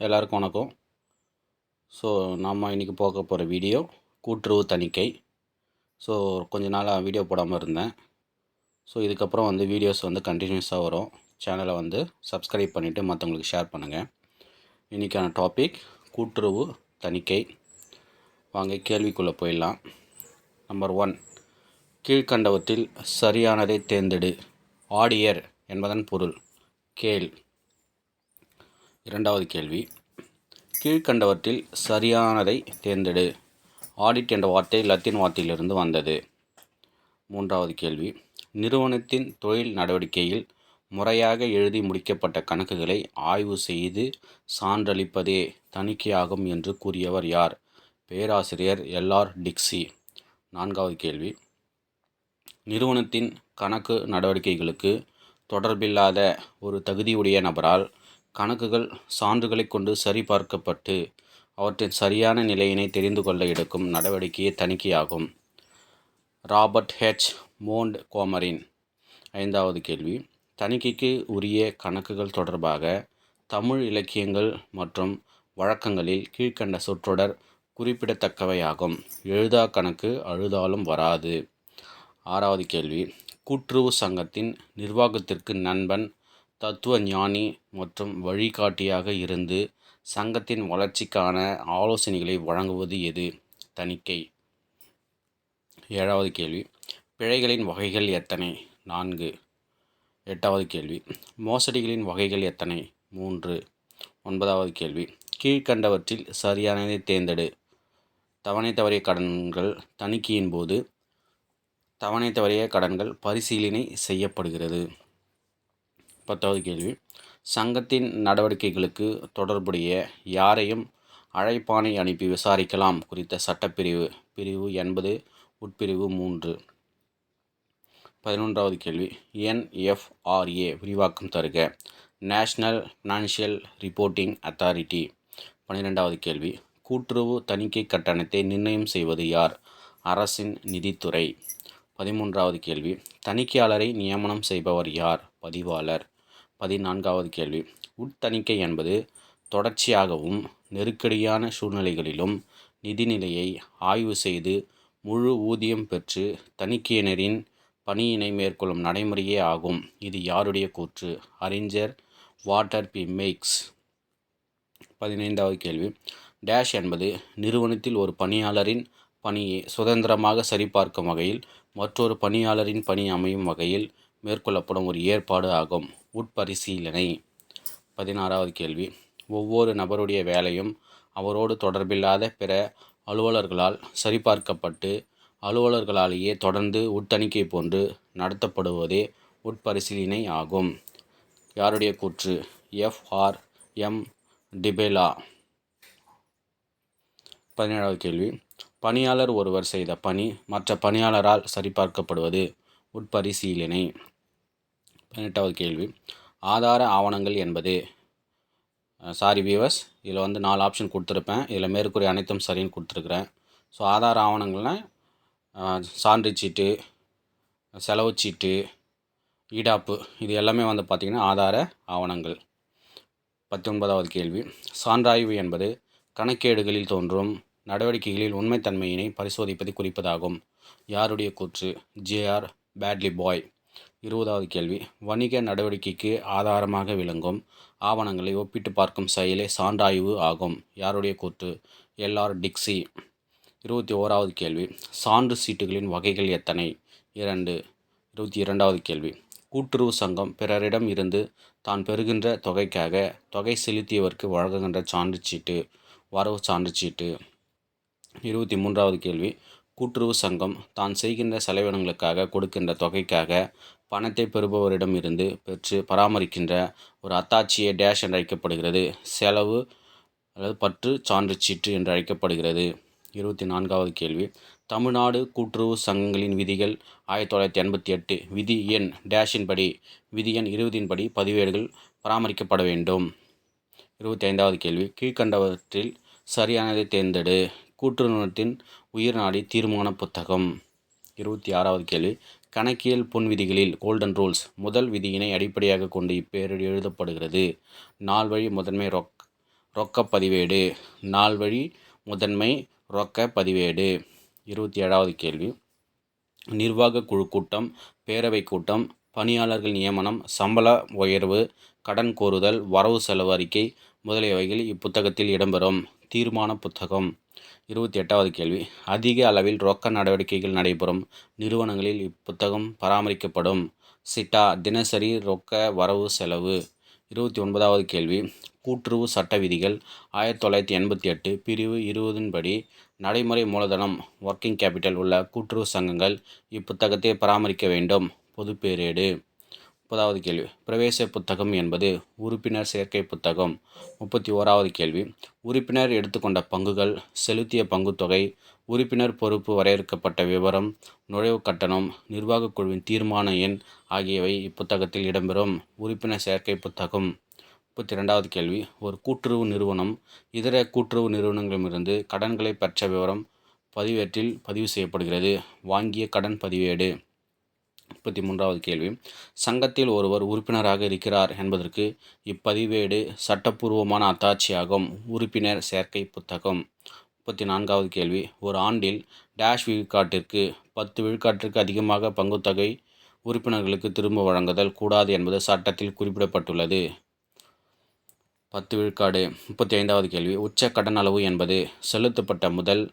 எல்லாருக்கும் வணக்கம். ஸோ நாம் இன்றைக்கி போக போகிற வீடியோ கூட்டுறவு தணிக்கை. ஸோ கொஞ்ச நாளாக வீடியோ போடாமல் இருந்தேன். ஸோ இதுக்கப்புறம் வந்து வீடியோஸ் வந்து கண்டினியூஸாக வரும். சேனலை வந்து சப்ஸ்கிரைப் பண்ணிவிட்டு மற்றவங்களுக்கு ஷேர் பண்ணுங்கள் இன்றைக்கான டாபிக் கூட்டுறவு தணிக்கை. வாங்க கேள்விக்குள்ளே போயிடலாம். நம்பர் ஒன் கீழ்கண்டவத்தில் சரியானதை தேர்ந்தெடு. ஆடியர் என்பதன் பொருள் கேள். இரண்டாவது கேள்வி. கீழ்கண்டவற்றில் சரியானதை தேர்ந்தெடு. ஆடிட் என்ற வார்த்தை லத்தீன் வார்த்தையிலிருந்து வந்தது. மூன்றாவது கேள்வி. நிறுவனத்தின் தொழில் நடவடிக்கையில் முறையாக எழுதி முடிக்கப்பட்ட கணக்குகளை ஆய்வு செய்து சான்றளிப்பதே தணிக்கையாகும் என்று கூறியவர் யார்? பேராசிரியர் எல்ஆர் டிக்ஸி. நான்காவது கேள்வி. நிறுவனத்தின் கணக்கு நடவடிக்கைகளுக்கு தொடர்பில்லாத ஒரு தகுதியுடைய நபரால் கணக்குகள் சான்றுகளைக் கொண்டு சரிபார்க்கப்பட்டு அவற்றின் சரியான நிலையினை தெரிந்து கொள்ள எடுக்கும் நடவடிக்கையே தணிக்கையாகும். Robert H. மோண்ட் கோமரின் ஐந்தாவது கேள்வி. தணிக்கைக்கு உரிய கணக்குகள் தொடர்பாக தமிழ் இலக்கியங்கள் மற்றும் வழக்கங்களில் கீழ்க்கண்ட சொற்றொடர் குறிப்பிடத்தக்கவையாகும். எழுதா கணக்கு அழுதாலும் வராது. ஆறாவது கேள்வி. கூட்டுறவு சங்கத்தின் நிர்வாகத்திற்கு நண்பன் தத்துவ ஞானி மற்றும் வழிகாட்டியாக இருந்து சங்கத்தின் வளர்ச்சிக்கான ஆலோசனைகளை வழங்குவது எது? தணிக்கை. ஏழாவது கேள்வி. பிழைகளின் வகைகள் எத்தனை? நான்கு. எட்டாவது கேள்வி. மோசடிகளின் வகைகள் எத்தனை? மூன்று. ஒன்பதாவது கேள்வி. கீழ்கண்டவற்றில் சரியானதை தேர்ந்தெடு. தவணை தவறிய கடன்கள் தணிக்கையின் போது தவணை தவறிய கடன்கள் பரிசீலனை செய்யப்படுகிறது. பத்தாவது கேள்வி. சங்கத்தின் நடவடிக்கைகளுக்கு தொடர்புடைய யாரையும் அழைப்பானை அனுப்பி விசாரிக்கலாம் குறித்த சட்டப்பிரிவு. பிரிவு எண்பது உட்பிரிவு மூன்று. பதினொன்றாவது கேள்வி. என்எஃப்ஆர்ஏ விரிவாக்கம் தருக. National financial reporting authority. பன்னிரெண்டாவது கேள்வி. கூட்டுறவு தணிக்கை கட்டணத்தை நிர்ணயம் செய்வது யார்? அரசின் நிதித்துறை. பதிமூன்றாவது கேள்வி. தணிக்கையாளரை நியமனம் செய்பவர் யார்? பதிவாளர். பதினான்காவது கேள்வி. உட்தணிக்கை என்பது தொடர்ச்சியாகவும் நெருக்கடியான சூழ்நிலைகளிலும் நிதிநிலையை ஆய்வு செய்து முழு ஊதியம் பெற்று தணிக்கையினரின் பணியினை மேற்கொள்ளும் நடைமுறையே ஆகும். இது யாருடைய கூற்று? அறிஞர் வாட்டர் பி. மேக்ஸ். பதினைந்தாவது கேள்வி. டேஷ் என்பது நிறுவனத்தில் ஒரு பணியாளரின் பணியை சுதந்திரமாக சரிபார்க்கும் வகையில் மற்றொரு பணியாளரின் பணி அமையும் வகையில் மேற்கொள்ளப்படும் ஒரு ஏற்பாடு ஆகும். உட்பரிசீலனை. பதினாறாவது கேள்வி. ஒவ்வொரு நபருடைய வேலையும் அவரோடு தொடர்பில்லாத பிற அலுவலர்களால் சரிபார்க்கப்பட்டு அலுவலர்களாலேயே தொடர்ந்து உட்தணிக்கை போன்று நடத்தப்படுவதே உட்பரிசீலனை ஆகும். யாருடைய கூற்று? F R M. De Paula. பதினேழாவது கேள்வி. பணியாளர் ஒருவர் செய்த பணி மற்ற பணியாளரால் சரிபார்க்கப்படுவது உட்பரிசீலனை. பதினெட்டாவது கேள்வி. ஆதார ஆவணங்கள் என்பது சாரி வியூவர்ஸ் இதில் வந்து நாலு ஆப்ஷன் கொடுத்துருப்பேன். இதில் மேற்கூறிய அனைத்தும் சரின்னு கொடுத்துருக்குறேன். ஸோ ஆதார ஆவணங்கள்னால் சான்று சீட்டு செலவு சீட்டு ஈடாப்பு இது எல்லாமே வந்து பார்த்திங்கன்னா ஆதார ஆவணங்கள். பத்தொன்பதாவது கேள்வி. சான்றாய்வு என்பது கணக்கேடுகளில் தோன்றும் நடவடிக்கைகளில் உண்மைத்தன்மையினை பரிசோதிப்பதை குறிப்பதாகும். யாருடைய கூற்று? ஜேஆர் பேட்லி பாய் இருபதாவது கேள்வி. வணிக நடவடிக்கைக்கு ஆதாரமாக விளங்கும். ஆவணங்களை ஒப்பிட்டு பார்க்கும் செயலே சான்றாய்வு ஆகும். யாருடைய கூற்று? L R Dicksee. இருபத்தி ஓராவது கேள்வி. சான்று சீட்டுகளின் வகைகள் எத்தனை? இரண்டு. இருபத்தி இரண்டாவது கேள்வி. கூட்டுறவு சங்கம் பிறரிடம் இருந்து தான் பெறுகின்ற தொகைக்காக தொகை செலுத்தியவருக்கு வழங்குகின்ற சான்றுச்சீட்டு வரவு சான்றுச்சீட்டு இருபத்தி மூன்றாவது கேள்வி. கூட்டுறவு சங்கம் தான் செய்கின்ற செலவினங்களுக்காக கொடுக்கின்ற தொகைக்காக பணத்தை பெறுபவரிடம் இருந்து பெற்று பராமரிக்கின்ற ஒரு அத்தாட்சியை டேஷ் என்று அழைக்கப்படுகிறது. செலவு அல்லது பற்று சான்று சீற்று என்று அழைக்கப்படுகிறது. இருபத்தி நான்காவது கேள்வி. தமிழ்நாடு கூட்டுறவு சங்கங்களின் விதிகள் ஆயிரத்தி தொள்ளாயிரத்தி எண்பத்தி எட்டு விதி எண் டேஷின் படி விதி எண் இருபதின் படி பதிவேடுகள் பராமரிக்கப்பட வேண்டும். இருபத்தி ஐந்தாவது கேள்வி. கீழ்கண்டவற்றில் சரியானதை தேர்ந்தெடு. கூட்டுறவுத்தின் உயிர்நாடி தீர்மான புத்தகம். இருபத்தி ஆறாவது கேள்வி. கணக்கியல் பொன் விதிகளில் கோல்டன் ரூல்ஸ் முதல் விதியினை அடிப்படையாக கொண்டு இப்பேரில் எழுதப்படுகிறது. நால்வழி முதன்மை ரொக் ரொக்க பதிவேடு நால்வழி முதன்மை ரொக்க பதிவேடு இருபத்தி ஏழாவது கேள்வி. நிர்வாக குழு கூட்டம் பேரவை கூட்டம் பணியாளர்கள் நியமனம் சம்பள உயர்வு கடன் கோருதல் வரவு செலவு அறிக்கை முதலியவைகள் இப்புத்தகத்தில் இடம்பெறும் தீர்மான புத்தகம். இருபத்தி எட்டாவது கேள்வி. அதிக அளவில் ரொக்க நடவடிக்கைகள் நடைபெறும் நிறுவனங்களில் இப்புத்தகம் பராமரிக்கப்படும். சிட்டா தினசரி ரொக்க வரவு செலவு. இருபத்தி ஒன்பதாவது கேள்வி. கூட்டுறவு சட்ட விதிகள் ஆயிரத்தி தொள்ளாயிரத்தி எண்பத்தி எட்டு பிரிவு இருபதின் படி நடைமுறை மூலதனம் ஒர்க்கிங் கேபிட்டல் உள்ள கூட்டுறவு சங்கங்கள் இப்புத்தகத்தை பராமரிக்க வேண்டும். பொதுப்பேரேடு. முப்பதாவது கேள்வி. பிரவேச புத்தகம் என்பது உறுப்பினர் சேர்க்கை புத்தகம். முப்பத்தி ஓராவது கேள்வி. உறுப்பினர் எடுத்துக்கொண்ட பங்குகள் செலுத்திய பங்குத்தொகை உறுப்பினர் பொறுப்பு வரையறுக்கப்பட்ட விவரம் நுழைவு கட்டணம் நிர்வாகக் குழுவின் தீர்மான எண் ஆகியவை இப்புத்தகத்தில் இடம்பெறும். உறுப்பினர் சேர்க்கை புத்தகம். முப்பத்தி ரெண்டாவது கேள்வி. ஒரு கூட்டுறவு நிறுவனம் இதர கூட்டுறவு நிறுவனங்களிடமிருந்து கடன்களை பெற்ற விவரம் பதிவேட்டில் பதிவு செய்யப்படுகிறது. வாங்கிய கடன் பதிவேடு. முப்பத்தி மூன்றாவது கேள்வி. சங்கத்தில் ஒருவர் உறுப்பினராக இருக்கிறார் என்பதற்கு இப்பதிவேடு சட்டப்பூர்வமான அத்தாட்சியாகும். உறுப்பினர் சேர்க்கை புத்தகம். முப்பத்தி நான்காவது கேள்வி. ஒரு ஆண்டில் டேஷ் விழுக்காட்டிற்கு பத்து விழுக்காட்டிற்கு அதிகமாக பங்குத்தொகை உறுப்பினர்களுக்கு திரும்ப வழங்குதல் கூடாது என்பது சட்டத்தில் குறிப்பிடப்பட்டுள்ளது. பத்து விழுக்காடு. முப்பத்தி ஐந்தாவது கேள்வி. உச்ச கடன் அளவு என்பது செலுத்தப்பட்ட முதல்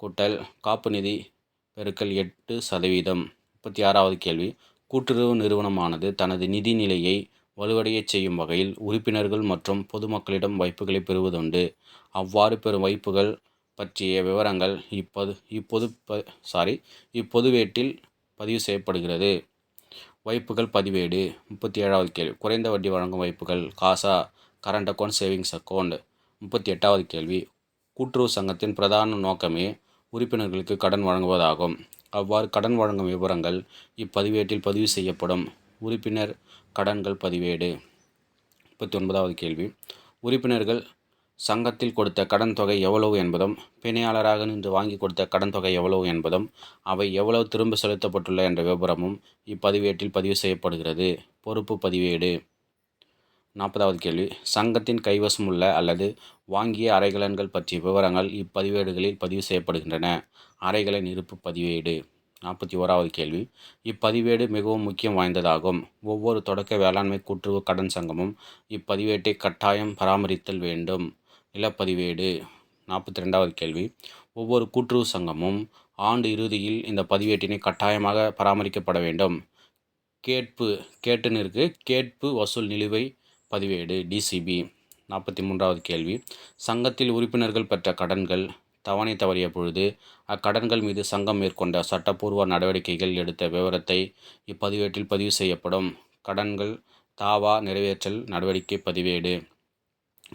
கூட்டல். காப்பு நிதி பெருக்கல் எட்டு சதவீதம். முப்பத்தி ஆறாவது கேள்வி. கூட்டுறவு நிறுவனமானது தனது நிதி நிலையை வலுவடையச் செய்யும் வகையில் உறுப்பினர்கள் மற்றும் பொதுமக்களிடம் வைப்புகளை பெறுவதுண்டு. அவ்வாறு பெறும் வைப்புகள் பற்றிய விவரங்கள் இப்பது இப்பொது ப சாரி இப்பொதுவேட்டில் பதிவு செய்யப்படுகிறது. வைப்புகள் பதிவேடு. முப்பத்தி ஏழாவது கேள்வி. குறைந்த வட்டி வழங்கும் வைப்புகள் CASA current account savings account முப்பத்தி எட்டாவது கேள்வி. கூட்டுறவு சங்கத்தின் பிரதான நோக்கமே உறுப்பினர்களுக்கு கடன் வழங்குவதாகும். அவ்வாறு கடன் வழங்கும் விவரங்கள் இப்பதிவேட்டில் பதிவு செய்யப்படும். உறுப்பினர் கடன்கள் பதிவேடு. முப்பத்தி ஒன்பதாவது கேள்வி. உறுப்பினர்கள் சங்கத்தில் கொடுத்த கடன் தொகை எவ்வளவு என்பதும் பிணையாளராக நின்று வாங்கி கொடுத்த கடன் தொகை எவ்வளவு என்பதும் அவை எவ்வளவு திரும்ப செலுத்தப்பட்டுள்ள என்ற விவரமும் இப்பதிவேட்டில் பதிவு செய்யப்படுகிறது. பொறுப்பு பதிவேடு. நாற்பதாவது கேள்வி. சங்கத்தின் கைவசம் உள்ள அல்லது வாங்கிய அறைகலன்கள் பற்றிய விவரங்கள் இப்பதிவேடுகளில் பதிவு செய்யப்படுகின்றன. அறைகளின் இருப்பு பதிவேடு. நாற்பத்தி ஓராவது கேள்வி. இப்பதிவேடு மிகவும் முக்கியம் வாய்ந்ததாகும். ஒவ்வொரு தொடக்க வேளாண்மை கூட்டுறவு கடன் சங்கமும் இப்பதிவேட்டை கட்டாயம் பராமரித்தல் வேண்டும். நிலப்பதிவேடு. நாற்பத்தி ரெண்டாவது கேள்வி. ஒவ்வொரு கூட்டுறவு சங்கமும் ஆண்டு இறுதியில் இந்த பதிவேட்டினை கட்டாயமாக பராமரிக்கப்பட வேண்டும். கேட்பு கேட்டுன்னு இருக்குது கேட்பு வசூல் நிலுவை பதிவேடு டிசிபி நாற்பத்தி மூன்றாவது கேள்வி. சங்கத்தில் உறுப்பினர்கள் பெற்ற கடன்கள் தவணை தவறிய பொழுது அக்கடன்கள் மீது சங்கம் மேற்கொண்ட சட்டப்பூர்வ நடவடிக்கைகள் எடுத்த விவரத்தை இப்பதிவேட்டில் பதிவு செய்யப்படும். கடன்கள் தாவா நிறைவேற்றல் நடவடிக்கை பதிவேடு.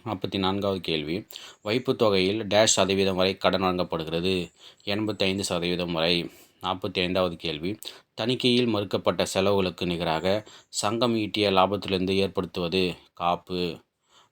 நாற்பத்தி நான்காவது கேள்வி. வைப்பு தொகையில் டேஷ் சதவீதம் வரை கடன் வழங்கப்படுகிறது. எண்பத்தைந்து சதவீதம் வரை. நாற்பத்தி ஐந்தாவது கேள்வி. தணிக்கையில் மறுக்கப்பட்ட செலவுகளுக்கு நிகராக சங்கம் ஈட்டிய லாபத்திலிருந்து ஏற்படுத்துவது காப்பு.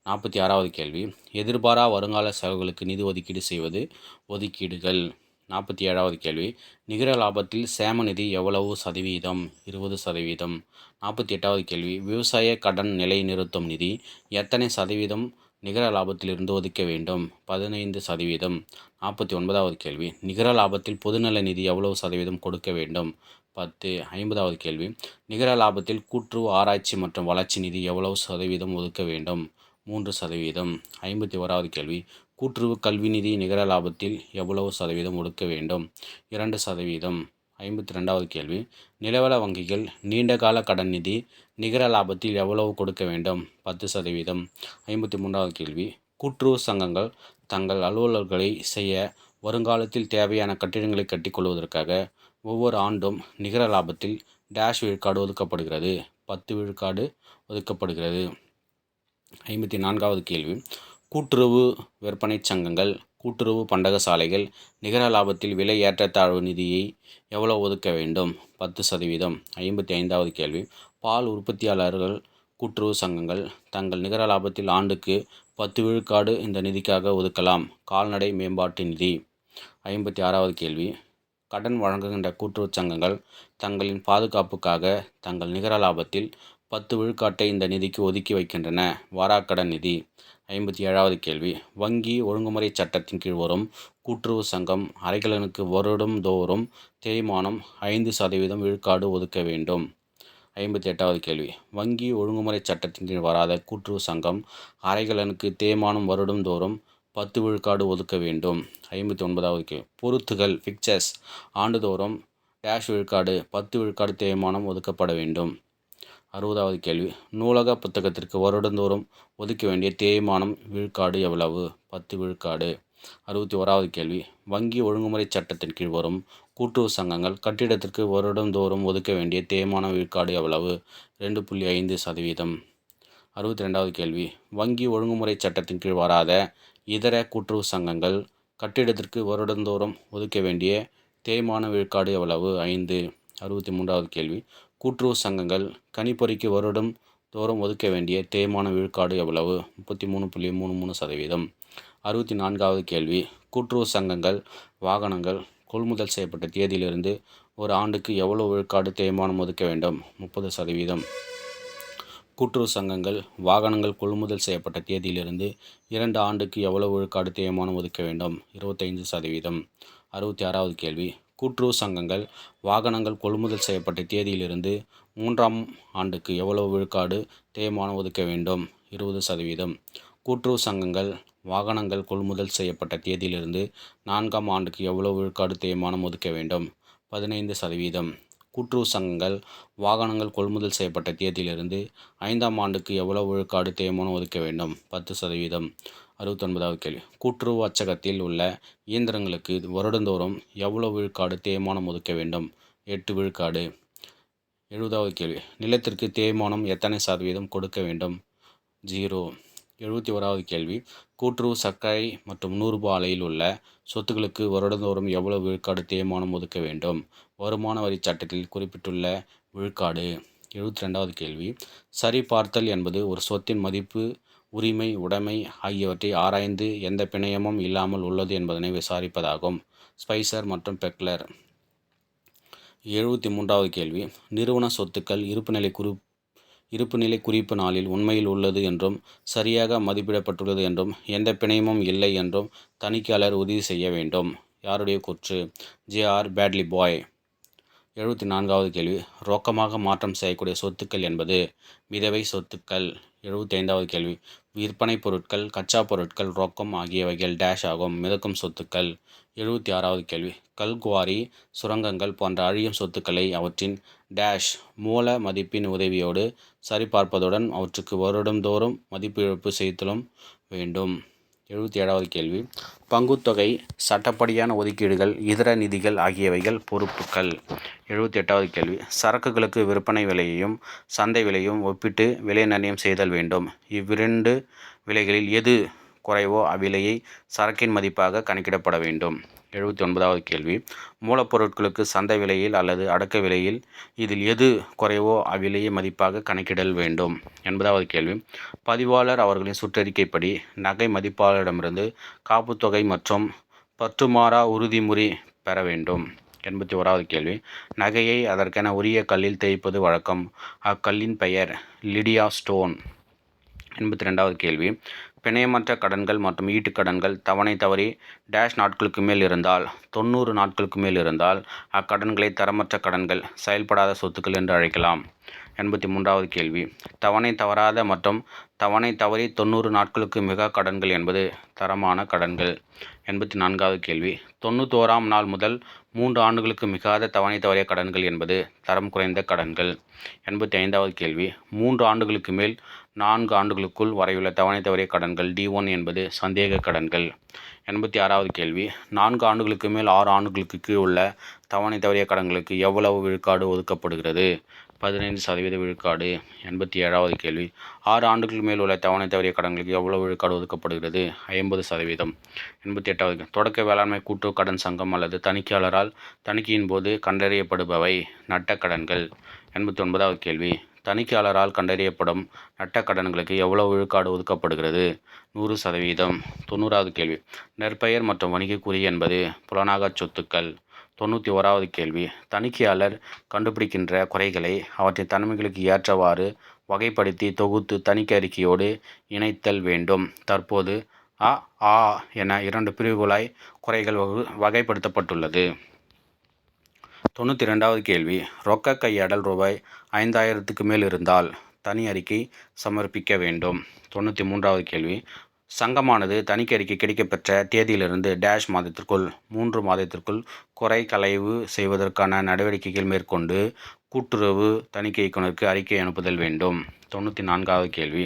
நாற்பத்தி ஆறாவது கேள்வி. எதிர்பாரா வருங்கால செலவுகளுக்கு நிதி ஒதுக்கீடு செய்வது ஒதுக்கீடுகள். நாற்பத்தி ஏழாவது கேள்வி. நிகர லாபத்தில் சேம நிதி எவ்வளவு சதவீதம்? இருபது சதவீதம். நாற்பத்தி எட்டாவது கேள்வி. விவசாய கடன் நிலை நிறுத்தும் நிதி எத்தனை சதவீதம்? நிகர லாபத்திலிருந்து ஒதுக்க வேண்டும். பதினைந்து சதவீதம். நாற்பத்தி ஒன்பதாவது கேள்வி. நிகர லாபத்தில் பொதுநல நிதி எவ்வளவு சதவீதம் கொடுக்க வேண்டும்? பத்து. ஐம்பதாவது கேள்வி. நிகர லாபத்தில் கூற்று ஆராய்ச்சி மற்றும் வளர்ச்சி நிதி எவ்வளவு சதவீதம் ஒதுக்க வேண்டும்? மூன்று சதவீதம். ஐம்பத்தி ஓராவது கேள்வி. கூற்றுவு கல்வி நிதி நிகர லாபத்தில் எவ்வளவு சதவீதம் ஒடுக்க வேண்டும்? இரண்டு சதவீதம். ஐம்பத்தி ரெண்டாவது கேள்வி. நிலவள வங்கிகள் நீண்டகால கடன் நிதி நிகர லாபத்தில் எவ்வளவு கொடுக்க வேண்டும்? பத்து சதவீதம். ஐம்பத்தி மூன்றாவது கேள்வி. கூட்டுறவு சங்கங்கள் தங்கள் அலுவலர்களை செய்ய வருங்காலத்தில் தேவையான கட்டிடங்களை கட்டிக்கொள்வதற்காக ஒவ்வொரு ஆண்டும் நிகர லாபத்தில் டேஷ் விழுக்காடு ஒதுக்கப்படுகிறது. பத்து விழுக்காடு ஒதுக்கப்படுகிறது. ஐம்பத்தி நான்காவது கேள்வி. கூட்டுறவு விற்பனை சங்கங்கள் கூட்டுறவு பண்டக சாலைகள் நிகர லாபத்தில் விலை ஏற்றத்தாழ்வு நிதியை எவ்வளவு ஒதுக்க வேண்டும்? பத்து சதவீதம். ஐம்பத்தி ஐந்தாவது கேள்வி. பால் உற்பத்தியாளர்கள் கூட்டுறவு சங்கங்கள் தங்கள் நிகர லாபத்தில் ஆண்டுக்கு பத்து விழுக்காடு இந்த நிதிக்காக ஒதுக்கலாம். கால்நடை மேம்பாட்டு நிதி. ஐம்பத்தி ஆறாவது கேள்வி. கடன் வழங்குகின்ற கூட்டுறவு சங்கங்கள் தங்களின் பாதுகாப்புக்காக தங்கள் நிகர லாபத்தில் பத்து விழுக்காட்டை இந்த நிதிக்கு ஒதுக்கி வைக்கின்றன. வாராக்கடன் நிதி. ஐம்பத்தி ஏழாவது கேள்வி. வங்கி ஒழுங்குமுறை சட்டத்தின் கீழ் வரும் கூட்டுறவு சங்கம் அரைக்கலனுக்கு வருடந்தோறும் தேய்மானம் ஐந்து சதவீதம் விழுக்காடு ஒதுக்க வேண்டும். ஐம்பத்தி எட்டாவது கேள்வி. வங்கி ஒழுங்குமுறை சட்டத்தின் கீழ் வராத கூட்டுறவு சங்கம் அரைகலனுக்கு தேய்மானம் வருடந்தோறும் பத்து விழுக்காடு ஒதுக்க வேண்டும். ஐம்பத்தி ஒன்பதாவது கேள்வி. பொருத்துகள் ஃபிக்சர்ஸ் ஆண்டுதோறும் டேஷ் விழுக்காடு பத்து விழுக்காடு தேய்மானம் ஒதுக்கப்பட வேண்டும். அறுபதாவது கேள்வி. நூலக புத்தகத்திற்கு வருடந்தோறும் ஒதுக்க வேண்டிய தேய்மானம் விழுக்காடு எவ்வளவு? பத்து விழுக்காடு. அறுபத்தி ஓராவது கேள்வி. வங்கி ஒழுங்குமுறை சட்டத்தின் கீழ் வரும் கூட்டுறவு சங்கங்கள் கட்டிடத்திற்கு வருடந்தோறும் ஒதுக்க வேண்டிய தேய்மான விழுக்காடு எவ்வளவு? ரெண்டு புள்ளி ஐந்து சதவீதம். அறுபத்தி ரெண்டாவது கேள்வி. வங்கி ஒழுங்குமுறை சட்டத்தின் கீழ் வராத இதர கூட்டுறவு சங்கங்கள் கட்டிடத்திற்கு வருடந்தோறும் ஒதுக்க வேண்டிய தேய்மான விழுக்காடு எவ்வளவு? ஐந்து. அறுபத்தி மூன்றாவது கேள்வி. கூட்டுறவு சங்கங்கள் கணிப்பொறிக்கு வருடம் தோறும் ஒதுக்க வேண்டிய தேய்மான விழுக்காடு எவ்வளவு? முப்பத்தி மூணு புள்ளி மூணு மூணு சதவீதம். அறுபத்தி நான்காவது கேள்வி. கூட்டுறவு சங்கங்கள் வாகனங்கள் கொள்முதல் செய்யப்பட்ட தேதியிலிருந்து ஒரு ஆண்டுக்கு எவ்வளவு விழுக்காடு தேய்மானம் ஒதுக்க வேண்டும்? முப்பது சதவீதம். கூட்டுறவு சங்கங்கள் வாகனங்கள் கொள்முதல் செய்யப்பட்ட தேதியிலிருந்து இரண்டு ஆண்டுக்கு எவ்வளவு விழுக்காடு தேய்மானம் ஒதுக்க வேண்டும்? இருபத்தைந்து சதவீதம். அறுபத்தி ஆறாவது கேள்வி. கூட்டுறவு சங்கங்கள் வாகனங்கள் கொள்முதல் செய்யப்பட்ட தேதியிலிருந்து மூன்றாம் ஆண்டுக்கு எவ்வளவு விழுக்காடு தேய்மானம் ஒதுக்க வேண்டும்? இருபது சதவீதம். கூட்டுறவு சங்கங்கள் வாகனங்கள் கொள்முதல் செய்யப்பட்ட தேதியிலிருந்து நான்காம் ஆண்டுக்கு எவ்வளவு விழுக்காடு தேய்மானம் ஒதுக்க வேண்டும்? பதினைந்து சதவீதம். கூட்டுறவு சங்கங்கள் வாகனங்கள் கொள்முதல் செய்யப்பட்ட தேதியிலிருந்து ஐந்தாம் ஆண்டுக்கு எவ்வளவு விழுக்காடு தேய்மானம் ஒதுக்க வேண்டும்? பத்து சதவீதம். அறுபத்தொன்பதாவது கேள்வி. கூட்டுறவு அச்சகத்தில் உள்ள இயந்திரங்களுக்கு வருடந்தோறும் எவ்வளவு விழுக்காடு தேய்மானம் ஒதுக்க வேண்டும்? எட்டு விழுக்காடு. எழுபதாவது கேள்வி. நிலத்திற்கு தேய்மானம் எத்தனை சதவீதம் கொடுக்க வேண்டும்? ஜீரோ. எழுபத்தி ஓராவது கேள்வி. கூட்டுறவு சர்க்கரை மற்றும் நூறுபா ஆலையில் உள்ள சொத்துக்களுக்கு வருடந்தோறும் எவ்வளவு விழுக்காடு தேய்மானம் ஒதுக்க வேண்டும்? வருமான வரி சட்டத்தில் குறிப்பிட்டுள்ள விழுக்காடு. எழுபத்தி ரெண்டாவது கேள்வி. சரிபார்த்தல் என்பது ஒரு சொத்தின் மதிப்பு உரிமை உடைமை ஆகியவற்றை ஆராய்ந்து எந்த பிணையமும் இல்லாமல் உள்ளது என்பதனை விசாரிப்பதாகும். ஸ்பைசர் மற்றும் பெக்லர். எழுபத்தி மூன்றாவது கேள்வி. நிறுவன சொத்துக்கள் இருப்புநிலை குறி இருப்புநிலை குறிப்பு நாளில் உண்மையில் உள்ளது என்றும் சரியாக மதிப்பிடப்பட்டுள்ளது என்றும் எந்த பிணையமும் இல்லை என்றும் தணிக்கையாளர் உறுதி செய்ய வேண்டும். யாருடைய கூற்று? J R Batliboi. எழுபத்தி நான்காவது கேள்வி. ரொக்கமாக மாற்றம் செய்யக்கூடிய சொத்துக்கள் என்பது மிதவை சொத்துக்கள். எழுபத்தி ஐந்தாவது கேள்வி. விற்பனை பொருட்கள் கச்சா பொருட்கள் ரொக்கம் ஆகியவைகள் டேஷ் ஆகும். மிதக்கும் சொத்துக்கள். எழுபத்தி ஆறாவது கேள்வி. கல்குவாரி சுரங்கங்கள் போன்ற அழியும் சொத்துக்களை அவற்றின் டேஷ் மூல மதிப்பின் உதவியோடு சரிபார்ப்பதுடன் அவற்றுக்கு வருடம்தோறும் மதிப்பிழப்பு செய்தலும் வேண்டும். எழுபத்தி ஏழாவது கேள்வி. பங்குத்தொகை சட்டப்படியான ஒதுக்கீடுகள் இதர நிதிகள் ஆகியவைகள் பொறுப்புகள். எழுபத்தி எட்டாவது கேள்வி. சரக்குகளுக்கு விற்பனை விலையையும் சந்தை விலையும் ஒப்பிட்டு விலை நிர்ணயம் செய்தல் வேண்டும். இவ்விரண்டு விலைகளில் எது குறைவோ அவ்விலையை சரக்கின் மதிப்பாக கணக்கிடப்பட வேண்டும். எழுபத்தி ஒன்பதாவது கேள்வி. மூலப்பொருட்களுக்கு சந்தை விலையில் அல்லது அடக்க விலையில் இதில் எது குறைவோ அவ்விலையை மதிப்பாக கணக்கிடல் வேண்டும். எண்பதாவது கேள்வி. பதிவாளர் அவர்களின் சுற்றறிக்கைப்படி நகை மதிப்பாளரிடமிருந்து காப்புத்தொகை மற்றும் பற்றுமாறா உறுதிமொழி பெற வேண்டும். எண்பத்தி ஓராவது கேள்வி. நகையை அதற்கென உரிய கல்லில் தேய்ப்பது வழக்கம். அக்கல்லின் பெயர் லிடியா ஸ்டோன். எண்பத்தி ரெண்டாவது கேள்வி. பிணையமற்ற கடன்கள் மற்றும் ஈட்டுக் கடன்கள் தவணை தவறி டேஷ் நாட்களுக்கு மேல் இருந்தால் தொண்ணூறு நாட்களுக்கு மேல் இருந்தால் அக்கடன்களை தரமற்ற கடன்கள் செயல்படாத சொத்துக்கள் என்று அழைக்கலாம். எண்பத்தி மூன்றாவது கேள்வி. தவணை தவறாத மற்றும் தவணை தவறி தொண்ணூறு நாட்களுக்கு மிக கடன்கள் என்பது தரமான கடன்கள். எண்பத்தி நான்காவது கேள்வி. தொண்ணூத்தோராம் நாள் முதல் மூன்று ஆண்டுகளுக்கு மிகாத தவணை தவறிய கடன்கள் என்பது தரம் குறைந்த கடன்கள். எண்பத்தி ஐந்தாவது கேள்வி. மூன்று ஆண்டுகளுக்கு மேல் நான்கு ஆண்டுகளுக்குள் வரையுள்ள தவணை தவறிய கடன்கள் டி ஒன் என்பது சந்தேக கடன்கள். எண்பத்தி ஆறாவது கேள்வி. நான்கு ஆண்டுகளுக்கு மேல் ஆறு ஆண்டுகளுக்கு கீழ் உள்ள தவணை தவறிய கடன்களுக்கு எவ்வளவு விழுக்காடு ஒதுக்கப்படுகிறது? பதினைந்து சதவீத விழுக்காடு. எண்பத்தி ஏழாவது கேள்வி. ஆறு ஆண்டுகளுக்கு மேல் உள்ள தவணை தவறிய கடன்களுக்கு எவ்வளவு விழுக்காடு ஒதுக்கப்படுகிறது? ஐம்பது சதவீதம். எண்பத்தி எட்டாவது தொடக்க வேளாண்மை கூட்டுறவு கடன் சங்கம் அல்லது தணிக்கையாளரால் தணிக்கையின் போது கண்டறியப்படுபவை நட்ட கடன்கள். எண்பத்தி ஒன்பதாவது கேள்வி. தணிக்கையாளரால் கண்டறியப்படும் நட்ட கடன்களுக்கு எவ்வளவு விழுக்காடு ஒதுக்கப்படுகிறது? நூறு சதவீதம். தொண்ணூறாவது கேள்வி. நெற்பெயர் மற்றும் வணிகக் குறி என்பது புலனாகச் சொத்துக்கள். தொண்ணூற்றி ஓராவது கேள்வி. தணிக்கையாளர் கண்டுபிடிக்கின்ற குறைகளை அவற்றின் தன்மைகளுக்கு ஏற்றவாறு வகைப்படுத்தி தொகுத்து தணிக்கை அறிக்கையோடு இணைத்தல் வேண்டும். தற்போது அ ஆ என இரண்டு பிரிவுகளாய் குறைகள் வகு வகைப்படுத்தப்பட்டுள்ளது. தொண்ணூற்றி ரெண்டாவது கேள்வி ரொக்க கையாடல் ரூபாய் ஐந்தாயிரத்துக்கு மேல் இருந்தால் தனி அறிக்கை சமர்ப்பிக்க வேண்டும். தொண்ணூற்றி மூன்றாவது கேள்வி சங்கமானது தணிக்கை அறிக்கை கிடைக்கப்பெற்ற தேதியிலிருந்து டேஷ் மாதத்திற்குள் மூன்று மாதத்திற்குள் குறை களைவு செய்வதற்கான நடவடிக்கைகள் மேற்கொண்டு கூட்டுறவு தணிக்கை இயக்குநருக்கு அறிக்கை அனுப்புதல் வேண்டும். தொண்ணூற்றி நான்காவது கேள்வி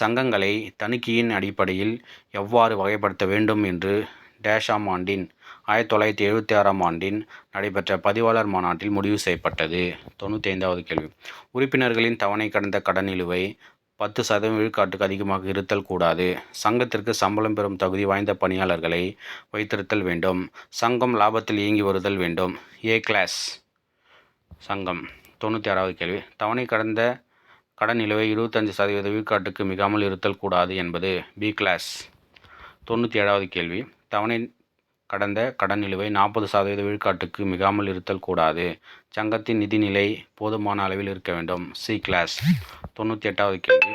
சங்கங்களை தணிக்கையின் அடிப்படையில் எவ்வாறு வகைப்படுத்த வேண்டும் என்று டேஷாம் ஆண்டின் ஆயிரத்தி தொள்ளாயிரத்தி எழுபத்தி ஆறாம் ஆண்டின் நடைபெற்ற பதிவாளர் மாநாட்டில் முடிவு செய்யப்பட்டது. தொண்ணூற்றி ஐந்தாவது கேள்வி. உறுப்பினர்களின் தவணை கடந்த கடன் நிலுவை பத்து சதவீதம் விழுக்காட்டுக்கு அதிகமாக இருத்தல் கூடாது. சங்கத்திற்கு சம்பளம் பெறும் தகுதி வாய்ந்த பணியாளர்களை வைத்திருத்தல் வேண்டும். சங்கம் லாபத்தில் இயங்கி வருதல் வேண்டும். ஏ கிளாஸ் சங்கம். தொண்ணூற்றி ஆறாவது கேள்வி. தவணை கடந்த கடன் நிலுவை இருபத்தஞ்சு சதவீத விழுக்காட்டுக்கு மிகாமல் இருத்தல் கூடாது என்பது பி கிளாஸ். தொண்ணூற்றி ஏழாவது கேள்வி. தவணை கடந்த கடன் நிலுவை நாற்பது சதவீத விழுக்காட்டுக்கு மிகாமல் இருத்தல் கூடாது. சங்கத்தின் நிதிநிலை போதுமான அளவில் இருக்க வேண்டும். C class. தொண்ணூற்றி எட்டாவது கேள்வி.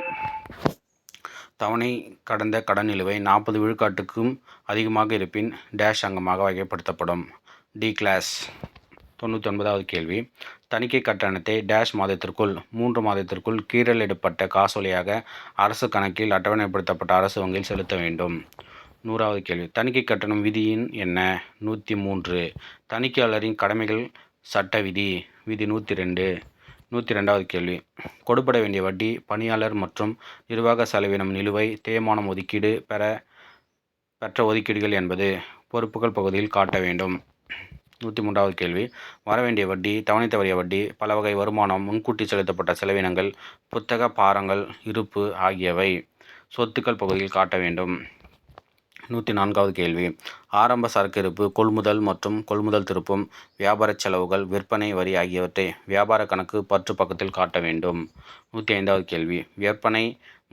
தவணை கடந்த கடன் நிலுவை நாற்பது விழுக்காட்டுக்கும் அதிகமாக இருப்பின் டேஷ் அங்கமாக வகைப்படுத்தப்படும். D class. தொண்ணூற்றி ஒன்பதாவது கேள்வி. தணிக்கை கட்டணத்தை டேஷ் மாதத்திற்குள் மூன்று மாதத்திற்குள் கீழலிடப்பட்ட காசோலையாக அரசு கணக்கில் அட்டவணைப்படுத்தப்பட்ட அரசு வங்கியில் செலுத்த வேண்டும். நூறாவது கேள்வி. தணிக்கை கட்டணம் விதியின் என்ன? நூற்றி மூன்று. தணிக்கையாளரின் கடமைகள் சட்ட விதி விதி நூற்றி ரெண்டு. நூற்றி ரெண்டாவது கேள்வி. கொடுப்பட வேண்டிய வட்டி பணியாளர் மற்றும் நிர்வாக செலவினம் நிலுவை தேய்மானம் ஒதுக்கீடு பெற பெற்ற ஒதுக்கீடுகள் என்பது பொறுப்புகள் பகுதியில் காட்ட வேண்டும். நூற்றி மூன்றாவது கேள்வி. வரவேண்டிய வட்டி தவணை தவறிய வட்டி பல வகை வருமானம் முன்கூட்டி செலுத்தப்பட்ட செலவினங்கள் புத்தக பாரங்கள் இருப்பு ஆகியவை சொத்துக்கள் பகுதியில் காட்ட வேண்டும். நூற்றி நான்காவது கேள்வி. ஆரம்ப சரக்கு இருப்பு கொள்முதல் மற்றும் கொள்முதல் திருப்பும் வியாபார செலவுகள் விற்பனை வரி ஆகியவற்றை வியாபார கணக்கு பற்று பக்கத்தில் காட்ட வேண்டும். நூற்றி ஐந்தாவது கேள்வி. விற்பனை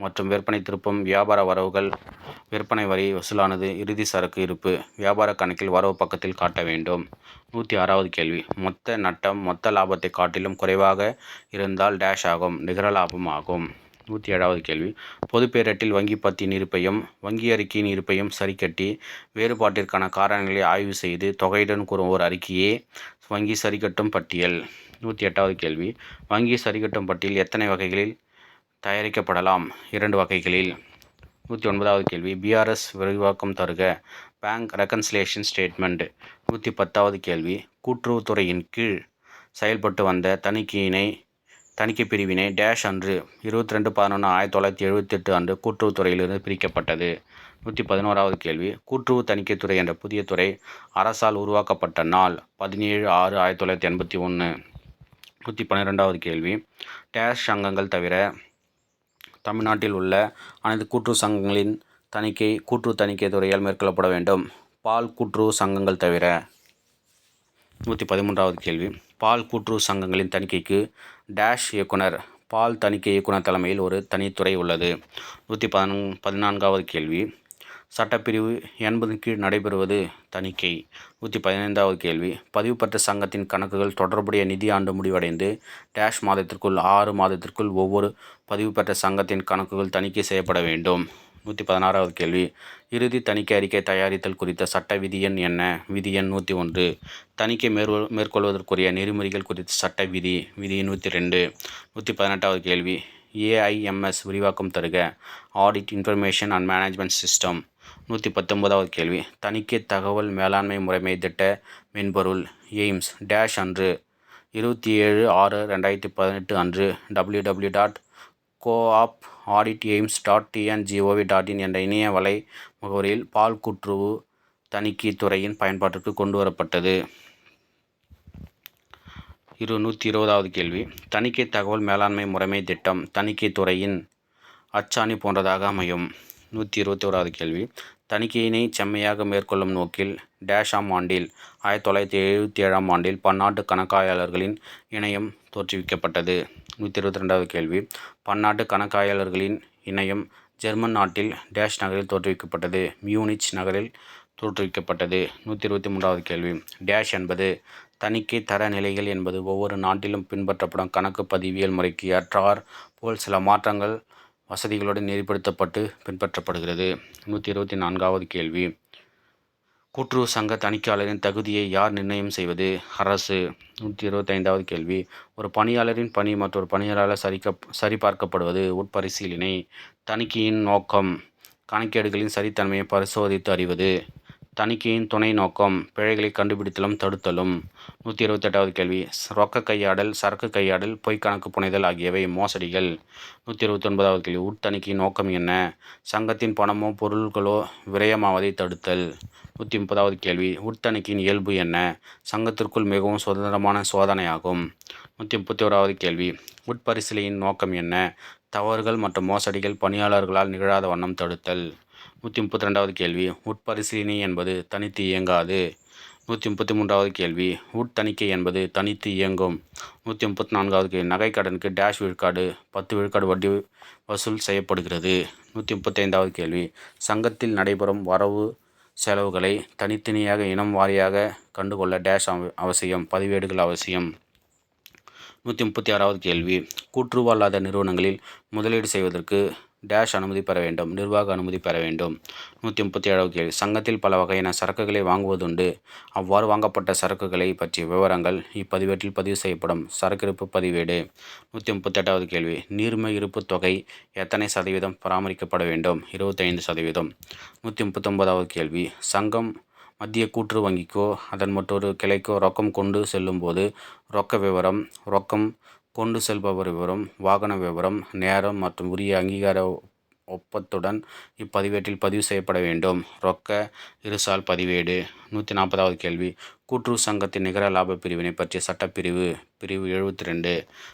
மற்றும் விற்பனை திருப்பம் வியாபார வரவுகள் விற்பனை வரி வசூலானது இறுதி சரக்கு இருப்பு வியாபார கணக்கில் வரவு பக்கத்தில் காட்ட வேண்டும். நூற்றி ஆறாவது கேள்வி. மொத்த நட்டம் மொத்த லாபத்தை காட்டிலும் குறைவாக இருந்தால் டேஷ் ஆகும் நிகர லாபம் ஆகும். நூற்றி ஏழாவது கேள்வி. பொதுப்பேரட்டில் வங்கி பத்தியின் இருப்பையும் வங்கி அறிக்கையின் இருப்பையும் சரிக்கட்டி வேறுபாட்டிற்கான காரணங்களை ஆய்வு செய்து தொகையுடன் கூறும் ஒரு அறிக்கையே வங்கி சரிக்கட்டும் பட்டியல். நூற்றி எட்டாவது கேள்வி. வங்கி சரிக்கட்டும் பட்டியல் எத்தனை வகைகளில் தயாரிக்கப்படலாம்? இரண்டு வகைகளில். நூற்றி ஒன்பதாவது கேள்வி. பிஆர்எஸ் விரிவாக்கம் தருக. Bank reconciliation statement. நூற்றி பத்தாவது கேள்வி. கூட்டுறவுத்துறையின் கீழ் செயல்பட்டு வந்த தணிக்கையினை தணிக்கை பிரிவினை டேஷ் அன்று இருபத்தி ரெண்டு பதினொன்று ஆயிரத்தி தொள்ளாயிரத்தி எழுபத்தெட்டு அன்று கூட்டுறவுத்துறையிலிருந்து பிரிக்கப்பட்டது. நூற்றி பதினோராவது கேள்வி. கூட்டுறவு தணிக்கைத்துறை என்ற புதிய துறை அரசால் உருவாக்கப்பட்ட நாள் பதினேழு ஆறு ஆயிரத்தி தொள்ளாயிரத்தி எண்பத்தி ஒன்று நூற்றி பன்னிரெண்டாவது கேள்வி. டேஷ் சங்கங்கள் தவிர தமிழ்நாட்டில் உள்ள அனைத்து கூட்டுறவு சங்கங்களின் தணிக்கை கூட்டுறவு தணிக்கை துறையால் மேற்கொள்ளப்பட வேண்டும். பால் கூட்டுறவு சங்கங்கள் தவிர நூற்றி பதிமூன்றாவது கேள்வி. பால் கூட்டுறவு சங்கங்களின் தணிக்கைக்கு டேஷ் இயக்குனர் பால் தணிக்கை இயக்குனர் தலைமையில் ஒரு தனித்துறை உள்ளது. நூற்றி பதினொன் பதினான்காவது கேள்வி. சட்டப்பிரிவு எண்பதின் கீழ் நடைபெறுவது தணிக்கை. நூற்றி பதினைந்தாவது கேள்வி. பதிவு பெற்ற சங்கத்தின் கணக்குகள் தொடர்புடைய நிதி ஆண்டு முடிவடைந்து டேஷ் மாதத்திற்குள் ஆறு மாதத்திற்குள் ஒவ்வொரு பதிவு பெற்ற சங்கத்தின் கணக்குகள் தணிக்கை செய்யப்பட வேண்டும். நூற்றி பதினாறாவது கேள்வி. இறுதி தணிக்கை அறிக்கை தயாரித்தல் குறித்த சட்ட விதி எண் என்ன? விதி எண் நூற்றி ஒன்று. தணிக்கை மேற்கொள் மேற்கொள்வதற்குரிய நெறிமுறைகள் குறித்த சட்ட விதி விதி நூற்றி ரெண்டு. நூற்றி பதினெட்டாவது கேள்வி. ஏஐஎம்எஸ் விரிவாக்கம் தருக. Audit information and management system நூற்றி பத்தொன்பதாவது கேள்வி. தணிக்கை தகவல் மேலாண்மை முறைமை திட்ட மென்பொருள் எய்ம்ஸ் டேஷ் அன்று. இருபத்தி ஏழு ஆறு ரெண்டாயிரத்தி பதினெட்டு அன்று. W W dot coop audit aims dot T N G O V dot in என்ற இணைய வலை முகவரியில் பால் கூட்டுறவு தணிக்கை துறையின் பயன்பாட்டிற்கு கொண்டு வரப்பட்டது. இரு நூற்றி இருபதாவது கேள்வி. தணிக்கை தகவல் மேலாண்மை முறைமை திட்டம் தணிக்கை துறையின் அச்சாணி போன்றதாக அமையும். நூற்றி இருபத்தி ஓராவது கேள்வி. தணிக்கையினை செம்மையாக மேற்கொள்ளும் நோக்கில் டேஷாம் ஆண்டில் ஆயிரத்தி தொள்ளாயிரத்தி எழுபத்தி ஏழாம் ஆண்டில் பன்னாட்டு கணக்காயலர்களின் இணையம் தோற்றுவிக்கப்பட்டது. நூற்றி இருபத்தி ரெண்டாவது கேள்வி. பன்னாட்டு கணக்காயலர்களின் இணையம் ஜெர்மன் நாட்டில் டேஷ் நகரில் தோற்றுவிக்கப்பட்டது. மியூனிச் நகரில் தோற்றுவிக்கப்பட்டது. நூற்றி இருபத்தி மூன்றாவது கேள்வி. டேஷ் என்பது தணிக்கை தர நிலைகள் என்பது ஒவ்வொரு நாட்டிலும் பின்பற்றப்படும் கணக்கு பதிவியல் முறைக்கு ஏற்றார் போல் சில மாற்றங்கள் வசதிகளோடு நெறிப்படுத்தப்பட்டு பின்பற்றப்படுகிறது. நூற்றி இருபத்தி நான்காவது கேள்வி. கூட்டுறவு சங்க தணிக்கையாளரின் தகுதியை யார் நிர்ணயம் செய்வது? அரசு. நூற்றி இருபத்தைந்தாவது கேள்வி. ஒரு பணியாளரின் பணி மற்றொரு பணியாளர் சரிக்க சரிபார்க்கப்படுவது உட்பரிசீலனை. தணிக்கையின் நோக்கம். கணக்கேடுகளின் சரித்தன்மையை பரிசோதித்து அறிவது. தணிக்கையின் துணை நோக்கம் பிழைகளை கண்டுபிடித்தலும் தடுத்தலும். நூற்றி இருபத்தெட்டாவது கேள்வி. ரொக்க கையாடல் சரக்கு கையாடல் பொய்க்கணக்கு புனைதல் ஆகியவை மோசடிகள். நூற்றி இருபத்தொன்பதாவது கேள்வி. உட்தணிக்கையின் நோக்கம் என்ன? சங்கத்தின் பணமோ பொருள்களோ விரயமாவதை தடுத்தல். நூற்றி முப்பதாவது கேள்வி. உட்தணிக்கையின் இயல்பு என்ன? சங்கத்திற்குள் மிகவும் சுதந்திரமான சோதனையாகும். நூற்றி முப்பத்தி ஓராவது கேள்வி. உட்பரிசீலையின் நோக்கம் என்ன? தவறுகள் மற்றும் மோசடிகள் பணியாளர்களால் நிகழாத வண்ணம் தடுத்தல். நூற்றி முப்பத்தி ரெண்டாவது கேள்வி உட்பரிசீலனை என்பது தனித்து இயங்காது. நூற்றி முப்பத்தி மூன்றாவது கேள்வி உட்தணிக்கை என்பது தனித்து இயங்கும். நூற்றி முப்பத்தி நான்காவது கேள்வி நகைக்கடனுக்கு டேஷ் விழுக்காடு பத்து விழுக்காடு வட்டி வசூல் செய்யப்படுகிறது. நூற்றி முப்பத்தி ஐந்தாவது கேள்வி சங்கத்தில் நடைபெறும் வரவு செலவுகளை தனித்தனியாக இனம் வாரியாக கண்டுகொள்ள டேஷ் அவசியம் பதிவேடுகள் அவசியம். நூற்றி முப்பத்தி ஆறாவது கேள்வி கூட்டுறவு நிறுவனங்களில் முதலீடு செய்வதற்கு டேஷ் அனுமதி பெற வேண்டும் நிர்வாக அனுமதி பெற வேண்டும். நூற்றி முப்பத்தி ஏழாவது கேள்வி. சங்கத்தில் பல வகையான சரக்குகளை வாங்குவதுண்டு. அவ்வாறு வாங்கப்பட்ட சரக்குகளை பற்றிய விவரங்கள் இப்பதிவேட்டில் பதிவு செய்யப்படும். சரக்கிருப்பு பதிவேடு. நூற்றி முப்பத்தெட்டாவது கேள்வி. நீர்மை இருப்பு தொகை எத்தனை சதவீதம் பராமரிக்கப்பட வேண்டும்? இருபத்தைந்து சதவீதம். நூற்றி முப்பத்தொன்பதாவது கேள்வி. சங்கம் மத்திய கூற்று வங்கிக்கோ அதன் மற்றொரு கிளைக்கோ ரொக்கம் கொண்டு செல்லும்போது ரொக்க விவரம் ரொக்கம் கொண்டு செல்பவர் விவரம் வாகன விவரம் நேரம் மற்றும் உரிய அங்கீகார ஒப்பத்துடன் இப்பதிவேட்டில் பதிவு செய்யப்பட வேண்டும். ரொக்க இருசால் பதிவேடு. நூற்றி நாற்பதாவது கேள்வி. கூட்டுறவு சங்கத்தின் நிகர லாப பிரிவினை பற்றிய சட்டப்பிரிவு பிரிவு எழுபத்தி ரெண்டு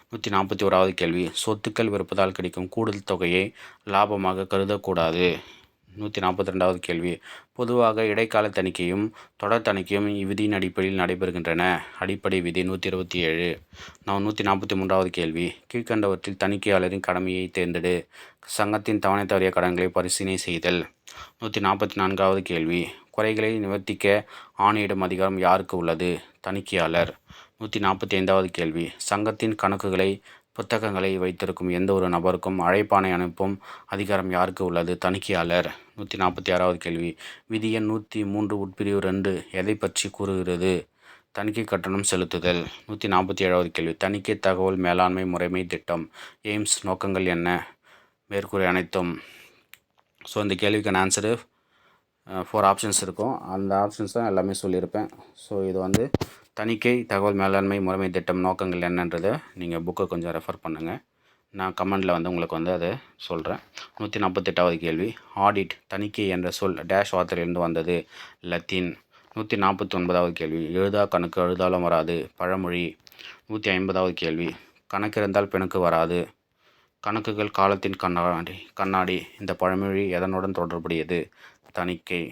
நூற்றி நாற்பத்தி ஓராவது கேள்வி. சொத்துக்கள் விற்பதால் கிடைக்கும் கூடுதல் தொகையை லாபமாக கருதக்கூடாது. நூற்றி நாற்பத்தி ரெண்டாவது கேள்வி. பொதுவாக இடைக்கால தணிக்கையும் தொடர் தணிக்கையும் இவ்விதியின் அடிப்படையில் நடைபெறுகின்றன. அடிப்படை விதி நூற்றி இருபத்தி ஏழு நான் நூற்றி நாற்பத்தி மூன்றாவது கேள்வி. கீழ்கண்டவற்றில் தணிக்கையாளரின் கடமையை தேர்ந்தெடு. சங்கத்தின் தவணை தவறிய கடன்களை பரிசீலனை செய்தல். நூற்றி நாற்பத்தி நான்காவது கேள்வி. குறைகளை நிவர்த்திக்க ஆணையிடும் அதிகாரம் யாருக்கு உள்ளது? தணிக்கையாளர். நூற்றி நாற்பத்தி ஐந்தாவது கேள்வி. சங்கத்தின் கணக்குகளை புத்தகங்களை வைத்திருக்கும் எந்த ஒரு நபருக்கும் அழைப்பானை அனுப்பும் அதிகாரம் யாருக்கு உள்ளது? தணிக்கையாளர். நூற்றி நாற்பத்தி ஆறாவது கேள்வி. விதி எண் நூற்றி மூன்று உட்பிரிவு ரெண்டு எதை பற்றி கூறுகிறது? தணிக்கை கட்டணம் செலுத்துதல். நூற்றி நாற்பத்தி ஏழாவது கேள்வி. தணிக்கை தகவல் மேலாண்மை முறைமை திட்டம். எய்ம்ஸ் நோக்கங்கள் என்ன? மேற்கூறிய அனைத்தும். ஸோ இந்த கேள்விக்கான ஆன்சரு ஃபோர் ஆப்ஷன்ஸ் இருக்கும். அந்த ஆப்ஷன்ஸ் தான் எல்லாமே சொல்லியிருப்பேன். ஸோ இது வந்து தணிக்கை தகவல் மேலாண்மை முறைமை திட்டம் நோக்கங்கள் என்னன்றதை நீங்கள் புக்கை கொஞ்சம் ரெஃபர் பண்ணுங்கள் நான் கமெண்டில் வந்து உங்களுக்கு வந்து அதை சொல்கிறேன் நூற்றி நாற்பத்தெட்டாவது கேள்வி. ஆடிட் தணிக்கை என்ற சொல் டேஷ் வார்த்தையிலிருந்து வந்தது. லத்தீன். நூற்றி நாற்பத்தி ஒன்பதாவது கேள்வி. எழுதா கணக்கு எழுதாலும் வராது. பழமொழி. நூற்றி ஐம்பதாவது கேள்வி. கணக்கு இருந்தால் பிணக்கு வராது. கணக்குகள் காலத்தின் கண்ணாடி கண்ணாடி. இந்த பழமொழி எதனுடன் தொடர்புடையது? தணிக்கை.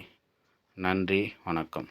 நன்றி. வணக்கம்.